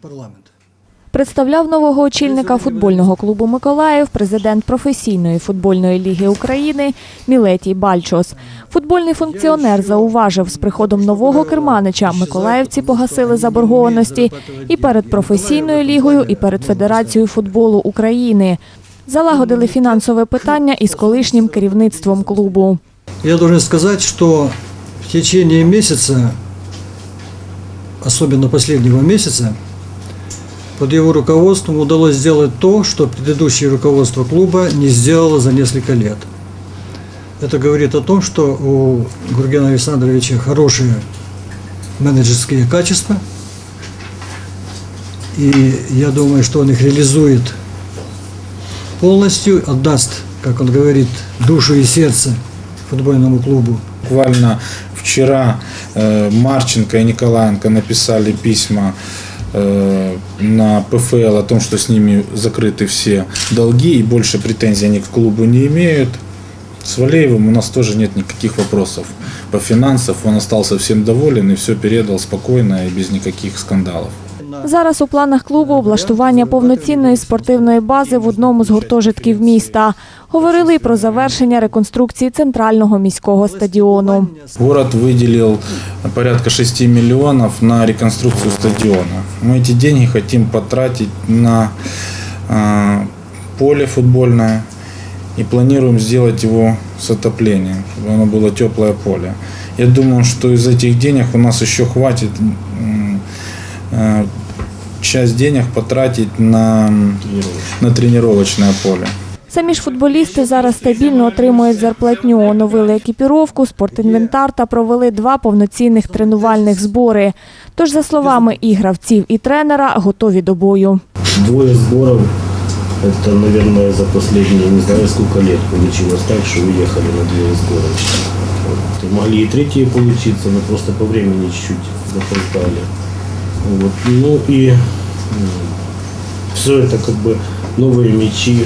парламент. Представляв нового очільника футбольного клубу Миколаїв президент професійної футбольної ліги України Мілетій Бальчос. Футбольний функціонер зауважив, з приходом нового керманича миколаївці погасили заборгованості і перед професійною лігою, і перед Федерацією футболу України. Залагодили фінансове питання із колишнім керівництвом клубу. Я должен сказать, что в течение месяца, особенно последнего месяца, под его руководством удалось сделать то, что предыдущее руководство клуба не сделало за несколько лет. Это говорит о том, что у Гургена Александровича хорошие менеджерские качества. И я думаю, что он их реализует полностью, отдаст, как он говорит, душу и сердце футбольному клубу. Буквально вчера э, Марченко и Николаенко написали письма э, на ПФЛ о том, что с ними закрыты все долги и больше претензий они к клубу не имеют. С Валеевым у нас тоже нет никаких вопросов по финансам. Он остался всем доволен и все передал спокойно и без никаких скандалов. Зараз у планах клубу облаштування повноцінної спортивної бази в одному з гуртожитків міста. Говорили й про завершення реконструкції центрального міського стадіону. Город выделил порядка 6 миллионов на реконструкцию стадиона. Мы эти деньги хотим потратить на а, поле футбольное и планируем сделать его с отоплением, чтобы оно было теплое поле. Я думаю, что из этих денег у нас еще хватит м, а, часть денег потратить на, на тренировочное поле. Самі ж футболісти зараз стабільно отримують зарплатню, оновили екіпіровку, спортінвентар та провели два повноцінних тренувальних збори. Тож, за словами і гравців, і тренера, готові до бою. Двое сборов, это, наверное, за последние, не знаю, сколько лет получилось так, что уехали на две сборочки. Вот. Могли и третьи получиться, но просто по времени чуть-чуть. Вот. Ну и все это как бы новые мячи.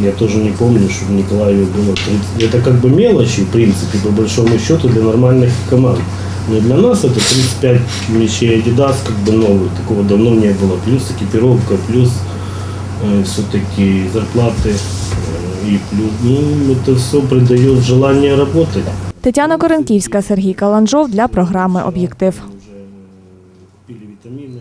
Я тоже не помню, что в Николаеве было 30. Это как бы мелочи, в принципе, по большому счету, для нормальных команд. Но для нас это 35 мячей Adidas, как бы новый. Такого давно не было. Плюс экипировка, плюс э, все-таки зарплаты. э, и плюс, ну, это все придает желание работать. Тетяна Коренківська, Сергій Каланжов для програми Об'єктив. Уже пили витамины.